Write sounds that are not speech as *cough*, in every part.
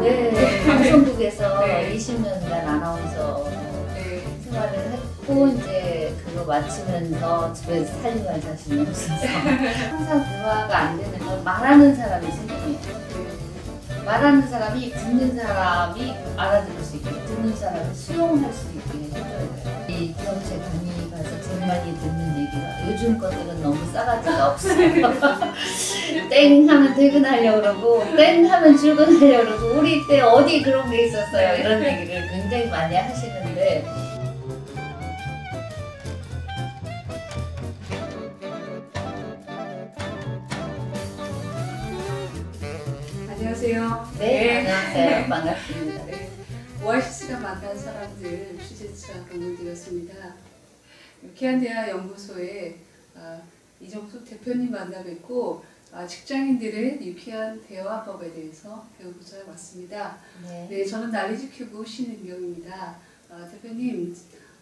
네, 방송국에서 네. 20년간 아나운서 네. 생활을 했고 이제 그거 마치면서 집에서 살림할 자신이 없어서 항상 대화가 안 되는 건 말하는 사람이 생각해요. 말하는 사람이 듣는 사람이 알아들을 수 있게 듣는 사람이 수용할 수 있게 해줘야 돼요. 이 기업체 강의 요즘 것들은 너무 싸가지가 없어요. *laughs* 땡 하면 퇴근하려고 그러고 땡 하면 출근하려고 그러고 우리 때 어디 그런 게 있었어요. 이런 얘기를 굉장히 많이 하시는데 안녕하세요. 네, 안녕하세요. 반갑습니다. 네. 오아시스가 만난 사람들 취재차 방문드렸습니다. 유쾌한 대화 연구소의 아, 이정숙 대표님 만나 뵙고 아, 직장인들의 유쾌한 대화법에 대해서 배우고자 왔습니다. 네. 네, 저는 나리지 큐브 신은경입니다. 아, 대표님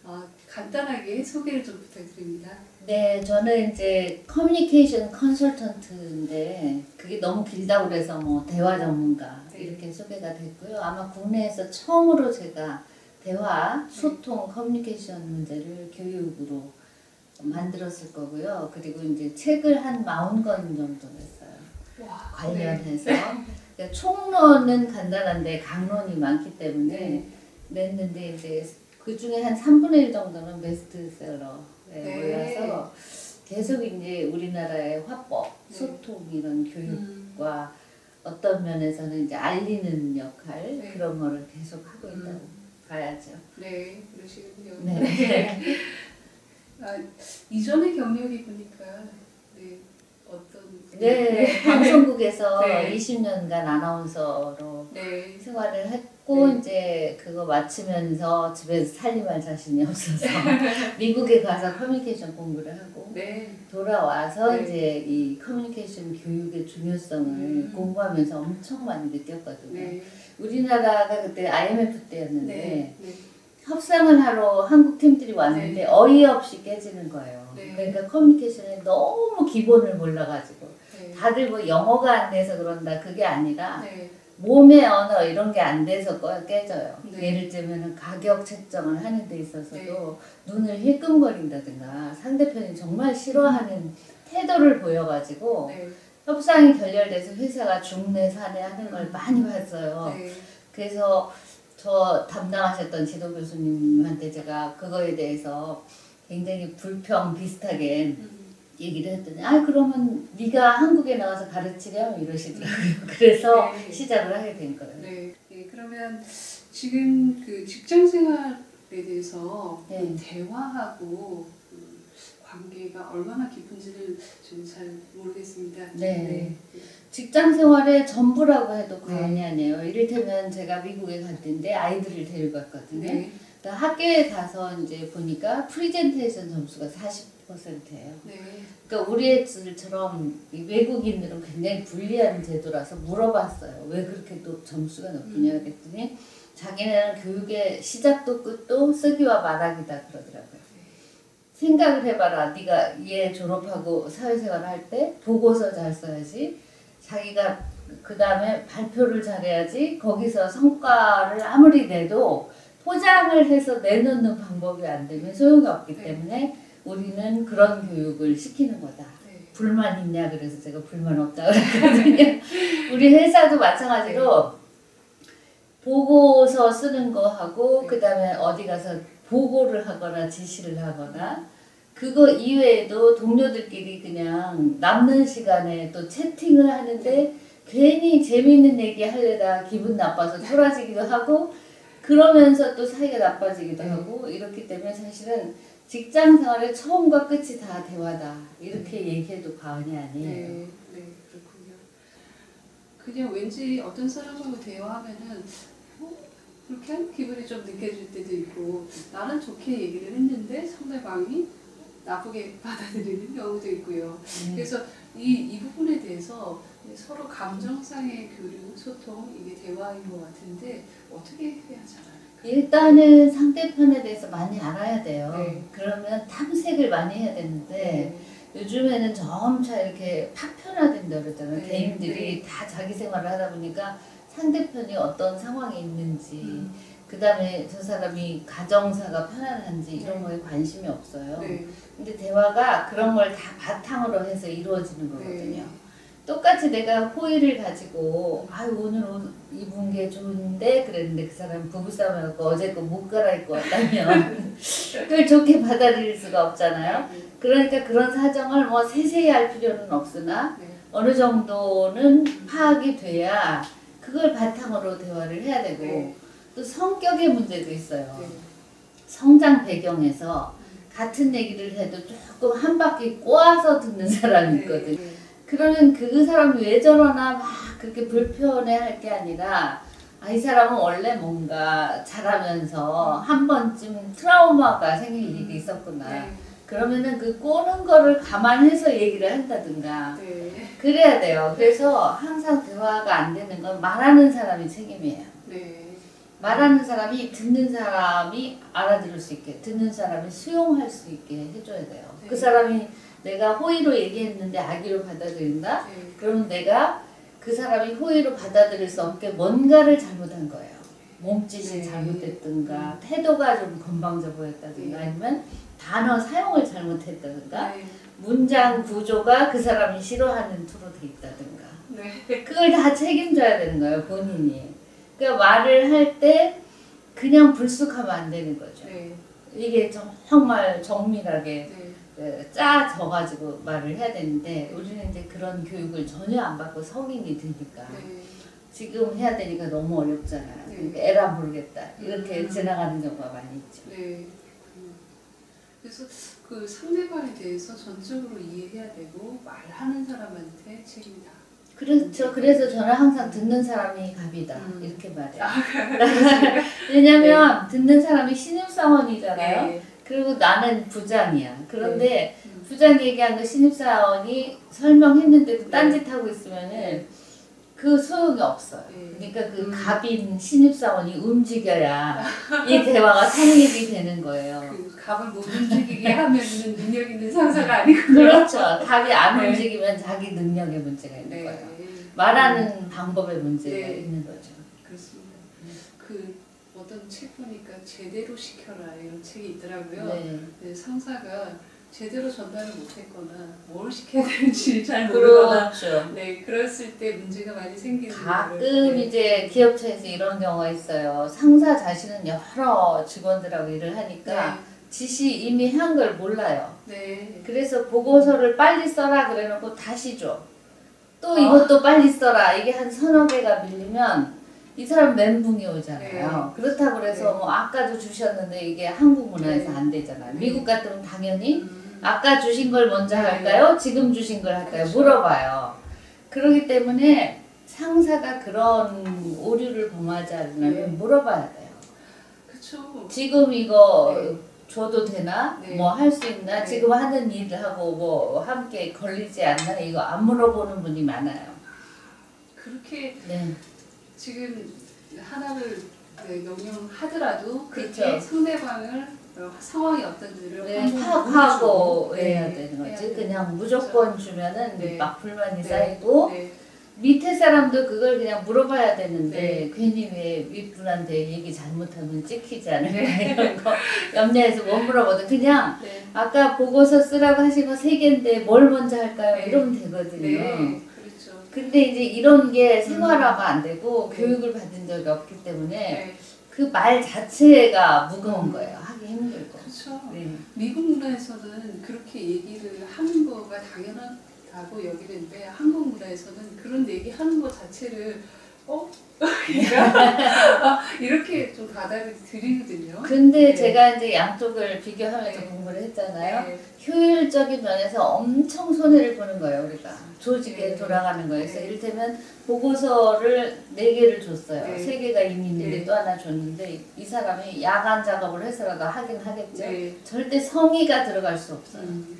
아, 간단하게 소개를 좀 부탁드립니다. 네, 저는 이제 커뮤니케이션 컨설턴트인데 그게 너무 길다고 그래서 뭐 대화 전문가 네. 이렇게 소개가 됐고요. 아마 국내에서 처음으로 제가 대화, 소통, 커뮤니케이션 문제를 교육으로 만들었을 거고요. 그리고 이제 책을 한 40권 정도 냈어요. 와, 관련해서. 그러니까 총론은 간단한데 강론이 많기 때문에 네. 냈는데 이제 그 중에 한 3분의 1 정도는 베스트셀러에 네. 올라서 계속 이제 우리나라의 화법, 네. 소통 이런 음, 교육과 어떤 면에서는 이제 알리는 역할 네. 그런 거를 계속 하고 있다고 음. 봐야죠. 네, 그러시군요. 네. *laughs* *laughs* 아, 이전의 경력이 보니까 네, 어떤 네, 방송국에서 *laughs* 네. 20년간 아나운서로 네. 생활을 했고 네. 이제 그거 마치면서 집에서 살림할 자신이 없어서 *laughs* 미국에 가서 커뮤니케이션 공부를 하고 네. 돌아와서 네. 이제 이 커뮤니케이션 교육의 중요성을 음. 공부하면서 엄청 많이 느꼈거든요. 네. 우리나라가 그때 IMF 때였는데 네. 네. 협상을 하러 한국 팀들이 왔는데 네. 어이없이 깨지는 거예요. 네. 그러니까 커뮤니케이션에 너무 기본을 몰라가지고 네. 다들 뭐 영어가 안 돼서 그런다 그게 아니라 네. 몸의 언어 이런 게 안 돼서 꺼- 깨져요. 네. 예를 들면 가격 책정을 하는 데 있어서도 눈을 힐끔거린다든가 상대편이 정말 싫어하는 태도를 보여가지고 네. 협상이 결렬돼서 회사가 중내 사내 하는 걸 많이 봤어요. 네. 그래서 저 담당하셨던 지도 교수님한테 제가 그거에 대해서 굉장히 불평 비슷하게 음. 얘기를 했더니 아 그러면 네가 한국에 나와서 가르치렴 이러시더라고요. *laughs* 그래서 네. 시작을 하게 된 거예요. 네. 네. 그러면 지금 그 직장 생활에 대해서 네. 그 대화하고 그 관계가 얼마나 깊은지를 좀 잘 모르겠습니다. 네. 직장 생활의 전부라고 해도 과언이 아니에요. 이를테면 제가 미국에 갔는데 아이들을 데리고 갔거든요. 네. 그러니까 학교에 가서 이제 보니까 프리젠테이션 점수가 40%예요. 네. 그러니까 우리 애들처럼 이 외국인들은 굉장히 불리한 제도라서 물어봤어요. 왜 그렇게 또 점수가 높으냐 그랬더니 자기네는 교육의 시작도 끝도 쓰기와 말하기다 그러더라고요. 생각을 해봐라. 네가 얘 졸업하고 사회생활 할 때 보고서 잘 써야지. 자기가 그 다음에 발표를 잘해야지. 거기서 성과를 아무리 내도 포장을 해서 내놓는 방법이 안 되면 소용이 없기 네. 때문에 우리는 그런 교육을 시키는 거다. 네. 불만 있냐 그래서 제가 불만 없다 그랬거든요. *laughs* 우리 회사도 마찬가지로 보고서 쓰는 거 하고 네. 그다음에 어디 가서 보고를 하거나 지시를 하거나 그거 이외에도 동료들끼리 그냥 남는 시간에 또 채팅을 하는데 괜히 재미있는 얘기 하려다 기분 나빠서 쫄아지기도 하고 그러면서 또 사이가 나빠지기도 네. 하고 이렇기 때문에 사실은 직장 생활의 처음과 끝이 다 대화다 이렇게 얘기해도 과언이 아니에요. 네, 네, 그렇군요. 그냥 왠지 어떤 사람하고 대화하면은 어, 그렇게 한 기분이 좀 느껴질 때도 있고 나는 좋게 얘기를 했는데 상대방이 나쁘게 *laughs* 받아들이는 경우도 있고요. 네. 그래서 이, 이 부분에 대해서 서로 감정상의 교류, 소통, 이게 대화인 것 같은데 어떻게 해야 잘할까요? 일단은 상대편에 대해서 많이 알아야 돼요. 네. 그러면 탐색을 많이 해야 되는데 요즘에는 점차 이렇게 파편화된다 그러잖아요. 네, 개인들이 다 자기 생활을 하다 보니까 상대편이 어떤 상황에 있는지 음. 그 다음에 저 사람이 가정사가 편안한지 이런 네. 거에 관심이 없어요. 네. 근데 대화가 그런 걸 다 바탕으로 해서 이루어지는 거거든요. 네. 똑같이 내가 호의를 가지고 아유 오늘 옷 입은 게 좋은데 그랬는데 그 사람 부부싸움 해갖고 어제 거 못 갈아입고 왔다면 *laughs* 그걸 좋게 받아들일 수가 없잖아요. 그러니까 그런 사정을 뭐 세세히 알 필요는 없으나 네. 어느 정도는 파악이 돼야 그걸 바탕으로 대화를 해야 되고 네. 또 성격의 문제도 있어요. 네. 성장 배경에서 같은 얘기를 해도 조금 한 바퀴 꼬아서 듣는 사람이 있거든요. 네. 그러면 그 사람이 왜 저러나 막 그렇게 불편해 할 게 아니라 아, 이 사람은 원래 뭔가 잘하면서 한 번쯤 트라우마가 생길 일이 있었구나. 네. 그러면은 그 꼬는 거를 감안해서 얘기를 한다든가 네. 그래야 돼요. 그래서 항상 대화가 안 되는 건 말하는 사람이 책임이에요. 네. 말하는 사람이 듣는 사람이 알아들을 수 있게, 듣는 사람이 수용할 수 있게 해줘야 돼요. 네. 그 사람이 내가 호의로 얘기했는데 악의로 받아들인다? 네. 그러면 내가 그 사람이 호의로 받아들일 수 없게 뭔가를 잘못한 거예요. 몸짓이 네. 잘못됐든가, 태도가 좀 건방져 보였다든가, 네. 아니면 단어 사용을 잘못했다든가, 네. 문장 구조가 그 사람이 싫어하는 투로 돼 있다든가. 네. 그걸 다 책임져야 되는 거예요, 본인이. 그러니까 말을 할 때 그냥 불쑥하면 안 되는 거죠. 네. 이게 좀 정말 정밀하게 네. 그 짜져가지고 말을 해야 되는데 우리는 이제 그런 교육을 전혀 안 받고 성인이 되니까 네. 지금 해야 되니까 너무 어렵잖아요. 네. 그러니까 에라 모르겠다 이렇게 음. 지나가는 경우가 많이 있죠. 네. 음. 그래서 그 상대방에 대해서 전적으로 이해해야 되고 말하는 사람한테 책임다. 그렇죠. 그래서 저는 항상 듣는 사람이 갑이다 음. 이렇게 말해요. *laughs* 왜냐면 듣는 사람이 신입사원이잖아요. 네. 그리고 나는 부장이야. 그런데 음. 부장 얘기한 거 신입사원이 설명했는데도 네. 딴짓하고 있으면은 그 소용이 없어요. 네. 그러니까 그 음. 갑인 신입사원이 움직여야 이 대화가 성립이 되는 거예요. 그 갑을 못 움직이게 하면은 능력 있는 상사가 아니고. 그렇죠. 갑이 안 네. 움직이면 자기 능력의 문제가 있는 네. 거예요. 말하는 방법의 문제가 네. 있는 거죠. 그렇습니다. 그 어떤 책 보니까 제대로 시켜라 이런 책이 있더라고요. 네. 네, 상사가 제대로 전달을 못했거나 뭘 시켜야 되는지 *laughs* 잘 모르거나 그렇죠. 네 그랬을 때 문제가 많이 생기는 가끔 네. 이제 기업체에서 이런 경우가 있어요. 상사 자신은 여러 직원들하고 일을 하니까 지시 이미 한 걸 몰라요. 네. 그래서 보고서를 빨리 써라 그래놓고 다시 줘. 또 아. 이것도 빨리 써라. 이게 한 서너 개가 밀리면 이 사람 멘붕이 오잖아요. 그렇다고 그래서 네. 뭐 아까도 주셨는데 이게 한국 문화에서 네. 안 되잖아요. 네. 미국 같으면 당연히 음, 아까 주신 걸 먼저 네. 할까요? 지금 주신 걸 할까요? 그렇죠. 물어봐요. 그렇기 때문에 상사가 그런 오류를 범하지 않으면 네. 물어봐야 돼요. 그쵸. 지금 이거 네. 줘도 되나? 네. 뭐할 수 있나? 네. 지금 하는 일하고 뭐 함께 걸리지 않나? 이거 안 물어보는 분이 많아요. 그렇게 네. 지금 하나를 네, 명령하더라도 그렇게 그렇죠. 상대방을 어, 상황이 어떤지를 네, 파악하고 해야 네, 되는 해야 거지. 되는 그냥. 무조건 주면은 네. 막 불만이 네. 쌓이고 네. 밑에 사람도 그걸 그냥 물어봐야 되는데 네. 괜히 왜 윗분한테 얘기 잘못하면 찍히지 않을까 네. *laughs* 이런 거 염려해서 못 물어보도 그냥 네. 아까 보고서 쓰라고 하신 거 세 개인데 뭘 먼저 할까요? 네. 이러면 되거든요. 네. 근데 이제 이런 게 생활화가 안 되고 네. 교육을 받은 적이 없기 때문에 네. 그말 자체가 무거운 거예요. 하기 힘들고. 그렇죠. 네. 미국 문화에서는 그렇게 얘기를 하는 거가 당연하다고 여기는데 한국 문화에서는 그런 얘기 하는 것 자체를 어? 그러니까 *laughs* 이렇게 좀 받아들이거든요. 근데 네. 제가 이제 양쪽을 비교하면서 네. 공부를 했잖아요. 네. 효율적인 면에서 엄청 손해를 보는 거예요, 우리가. 조직에 네. 돌아가는 거예요. 그래서 네. 이를테면 보고서를 네개를 줬어요. 네. 세개가 이미 있는데 네. 또 하나 줬는데 이 사람이 야간 작업을 해서라도 하긴 하겠죠. 네. 절대 성의가 들어갈 수 없어요. 음.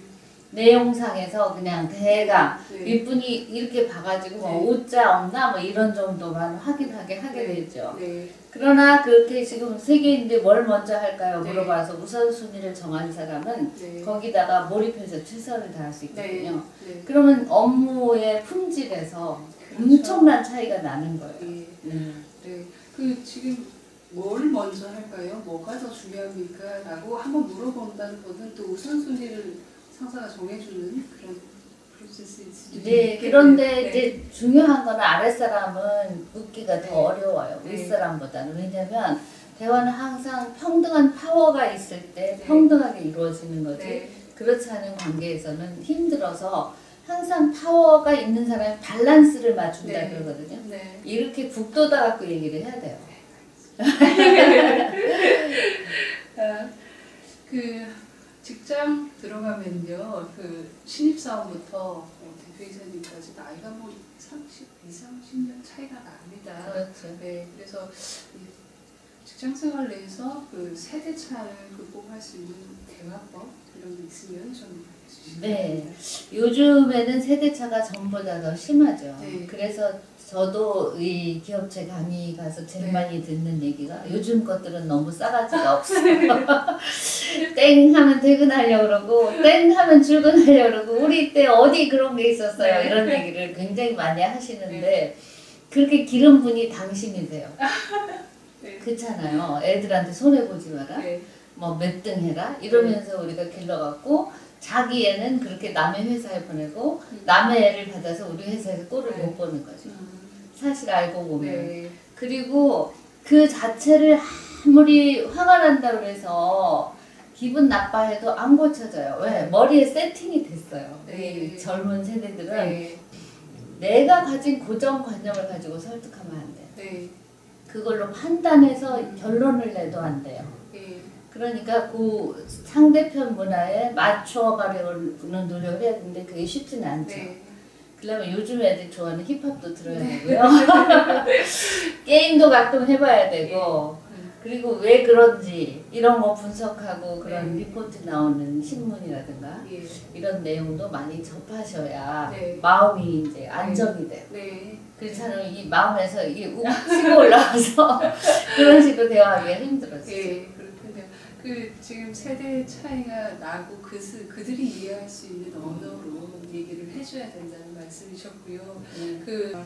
내용상에서 그냥 대강 네. 윗분이 이렇게 봐가지고 뭐 네. 오자 없나 뭐 이런 정도만 확인하게 하게 네. 되죠. 네. 그러나 그렇게 지금 세 개인데 뭘 먼저 할까요? 네. 물어봐서 우선순위를 정한 사람은 네. 거기다가 몰입해서 최선을 다할 수 있거든요. 네. 그러면 업무의 품질에서 그렇죠. 엄청난 차이가 나는 거예요. 예. 음. 네. 그 지금 뭘 먼저 할까요? 뭐가 더 중요합니까? 라고 한번 물어본다는 것은 또 우선순위를 상사가 정해주는 그런 프로세스일 수도 네, 있겠네요. 그런데 네. 이제 중요한 거는 아랫사람은 묻기가 네. 더 어려워요. 네. 윗사람보다는. 왜냐면 대화는 항상 평등한 파워가 있을 때 네. 평등하게 이루어지는 거지. 네. 그렇지 않은 관계에서는 힘들어서 항상 파워가 있는 사람이 밸런스를 맞춘다 네. 그러거든요. 네. 이렇게 북돋아 갖고 얘기를 해야 돼요. *laughs* 아, 그 직장 들어가면요, 그 신입사원부터 어, 대표이사님까지 나이가 뭐 30, 20, 30년 차이가 납니다. 그렇죠. 네, 그래서 이 직장 생활 내에서 그 세대 차를 극복할 수 있는 대화법 이런 게 있으면 좀 네. 요즘에는 세대차가 전보다 더 심하죠. 네. 그래서 저도 이 기업체 강의 가서 제일 네. 많이 듣는 얘기가 요즘 것들은 너무 싸가지가 *laughs* 없어. 땡 하면 퇴근하려고 그러고 땡 하면 출근하려고 그러고 우리 때 어디 그런 게 있었어요. 네. 이런 얘기를 굉장히 많이 하시는데 그렇게 기른 분이 당신이세요. *laughs* 네. 그렇잖아요. 애들한테 손해보지 마라. 네. 뭐몇 등 해라 이러면서 우리가 길러갖고 자기 애는 그렇게 남의 회사에 보내고 음. 남의 애를 받아서 우리 회사에서 꼴을 네. 못 보는 거죠. 음, 사실 알고 보면 네. 그리고 그 자체를 아무리 화가 난다고 해서 기분 나빠해도 안 고쳐져요. 왜? 머리에 세팅이 됐어요. 네. 이 젊은 세대들은 네. 내가 가진 고정관념을 가지고 설득하면 안 돼. 네. 그걸로 판단해서 결론을 내도 안 돼요. 네. 그러니까 그 상대편 문화에 맞춰가려는 노력을 해야 되는데 그게 쉽지는 않죠. 네. 그러면 요즘 애들 좋아하는 힙합도 들어야 되고요. *laughs* 게임도 가끔 해봐야 되고 음. 그리고 왜 그런지 이런 거 분석하고 그런 네. 리포트 나오는 신문이라든가 예. 이런 내용도 많이 접하셔야 네. 마음이 이제 안정이 돼요. 네. 그렇지 않으면 이 마음에서 이게 욱 치고 올라와서 *laughs* 그런 식으로 대화하기가 힘들어지죠. 예. 그 지금 세대 차이가 나고 그 그들이 이해할 수 있는 언어로 얘기를 해줘야 된다는 말씀이셨고요. 음. 그,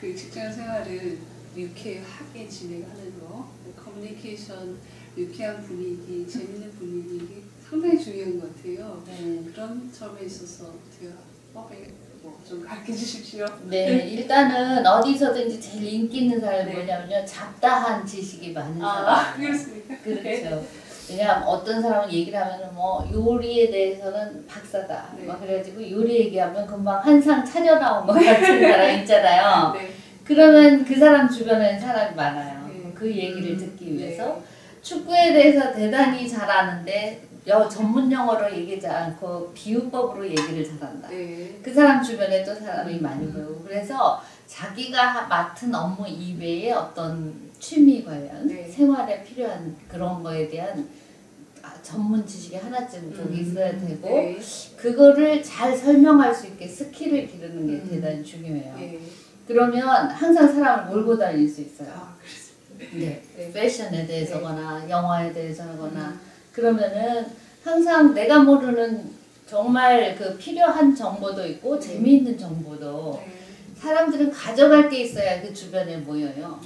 그 직장 생활을 유쾌하게 진행하는 거, 커뮤니케이션, 유쾌한 분위기, 재밌는 분위기 이게 상당히 중요한 것 같아요. 네. 그런 점에 있어서 대화법에 뭐좀 가르쳐 주십시오. 네, 일단은 어디서든지 제일 인기 있는 사람이 네. 뭐냐면요. 잡다한 지식이 많은 아, 사람. 그렇습니까? 그렇죠. 왜냐하면 어떤 사람은 얘기를 하면은 뭐 요리에 대해서는 박사다. 네. 막 그래가지고 요리 얘기하면 금방 한상 차려 나온 것 같은 사람 *laughs* 있잖아요. 네. 그러면 그 사람 주변에는 사람이 많아요. 네. 그 얘기를 음, 듣기 위해서. 네. 축구에 대해서 대단히 잘하는데 여, 전문 용어로 얘기하지 않고 비유법으로 얘기를 잘한다. 네. 그 사람 주변에 또 사람이 많이 보이고 그래서 자기가 맡은 업무 이외에 어떤 취미 관련 네. 생활에 필요한 그런 거에 대한 아, 전문 지식이 하나쯤 꼭 음, 있어야 되고 네. 그거를 잘 설명할 수 있게 스킬을 기르는 게 음. 대단히 중요해요. 네. 그러면 항상 사람을 몰고 다닐 수 있어요. 아. 네. 네. 패션에 대해서거나 영화에 대해서거나 음. 그러면은 항상 내가 모르는 정말 그 필요한 정보도 있고 재미있는 정보도 네. 사람들은 가져갈 게 있어야 그 주변에 모여요.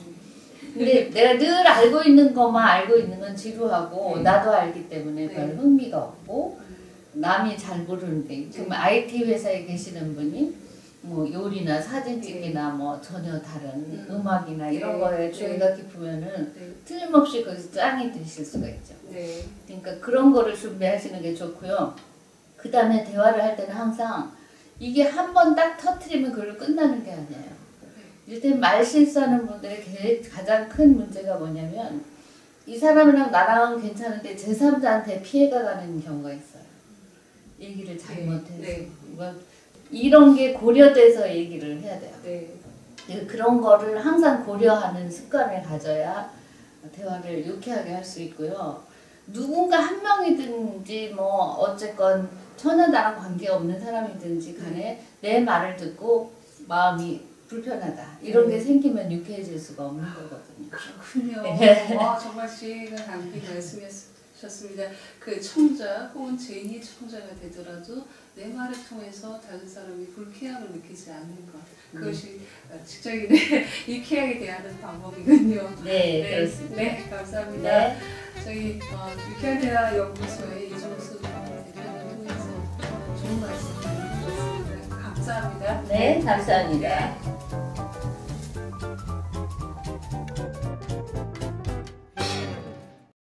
근데 내가 늘 알고 있는 것만 알고 있는 건 지루하고 네. 나도 알기 때문에 네. 별 흥미가 없고 음. 남이 잘 모르는데 그럼 IT 회사에 계시는 분이 뭐 요리나 사진 찍기나 뭐 전혀 다른 음. 음. 악이나 이런 네. 거에 네. 주의가 깊으면은 네. 틀림없이 거기서 짱이 되실 수가 있죠. 네. 그러니까 그런 거를 준비하시는 게 좋고요. 그 다음에 대화를 할 때는 항상 이게 한 번 딱 터트리면 그걸로 끝나는 게 아니에요. 일단 말 실수하는 분들의 게- 가장 큰 문제가 뭐냐면 이 사람이랑 나랑은 괜찮은데 제3자한테 피해가 가는 경우가 있어요. 얘기를 잘못해서. 네. 뭐 이런 게 고려돼서 얘기를 해야 돼요. 네. 그런 거를 항상 고려하는 습관을 가져야 대화를 유쾌하게 할 수 있고요. 누군가 한 명이든지 뭐 어쨌건 전혀 나랑 관계 없는 사람이든지 간에 내 말을 듣고 마음이 불편하다 이런 게 생기면 유쾌해질 수가 없는 거거든요. 그렇군요. 네. 와 정말 지혜가 담긴 말씀이셨습니다. 그 청자 혹은 제2의 청자가 되더라도 내 말을 통해서 다른 사람이 불쾌함을 느끼지 않는 것 그것이 어, 직장인의 *laughs* 유쾌하게 대하는 방법이군요. 네, 그렇습니다. 네, 감사합니다. 네. 저희 어, 유쾌한 대화 연구소의 이종수 대표님 통해서 좋은 말씀. 감사합니다. 네, 감사합니다.